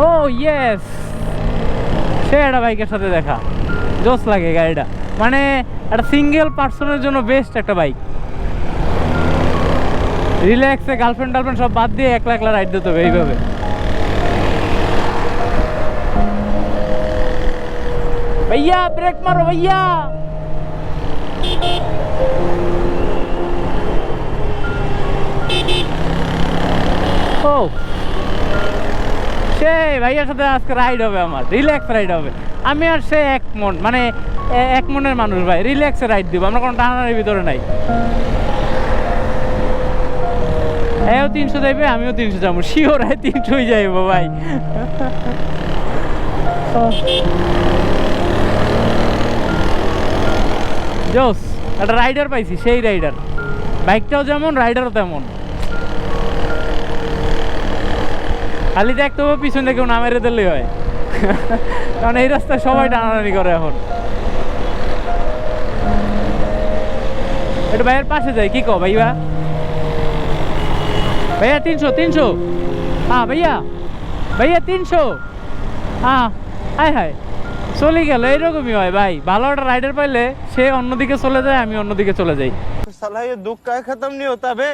ও yes সে একটা বাইকের সাথে দেখা জোস লাগে গাড়িটা মানে একটা সিঙ্গেল পার্সনের জন্য বেস্ট একটা বাইক রিল্যাক্সে গার্লফ্রেন্ড টার্লফ্রেন্ড সব বাদ দিয়ে একলা একলা রাইড দিতে হবে এইভাবে भैया ब्रेक मारो भैया ও সেই ভাইয়ার সাথে আজকে রাইড হবে আমার রিল্যাক্স রাইড হবে। আমি আর সে এক মন মানে এক মনের মানুষ ভাই রিল্যাক্সে রাইড দিব, আমরা কোনো টানার ভিতরে নাই। এও তিনশো যাইবে আমিও তিনশো যাব শিওর হয় তিনশোই যাইবো ভাই। জোস, একটা রাইডার পাইছি, সেই রাইডার বাইকটাও যেমন রাইডারও তেমন। খালি দেখতে হবে পিছনে কেউ না মেরে দিলেই হয়। কারণ এই রাস্তায় সবাই টানাটানি করে এখন। একটু ভাইয়ের পাশে যাই, কি কো ভাইয়া? ভাইয়া তিনশো তিনশো। হ্যাঁ ভাইয়া ভাইয়া তিনশো। হ্যাঁ হায় হায়। চলে গেল এরকমই হয় ভাই। ভালো একটা রাইডার পাইলে সে অন্যদিকে চলে যায়, আমি অন্যদিকে চলে যাই। সালাই দুঃখ খতম নিয়ে তবে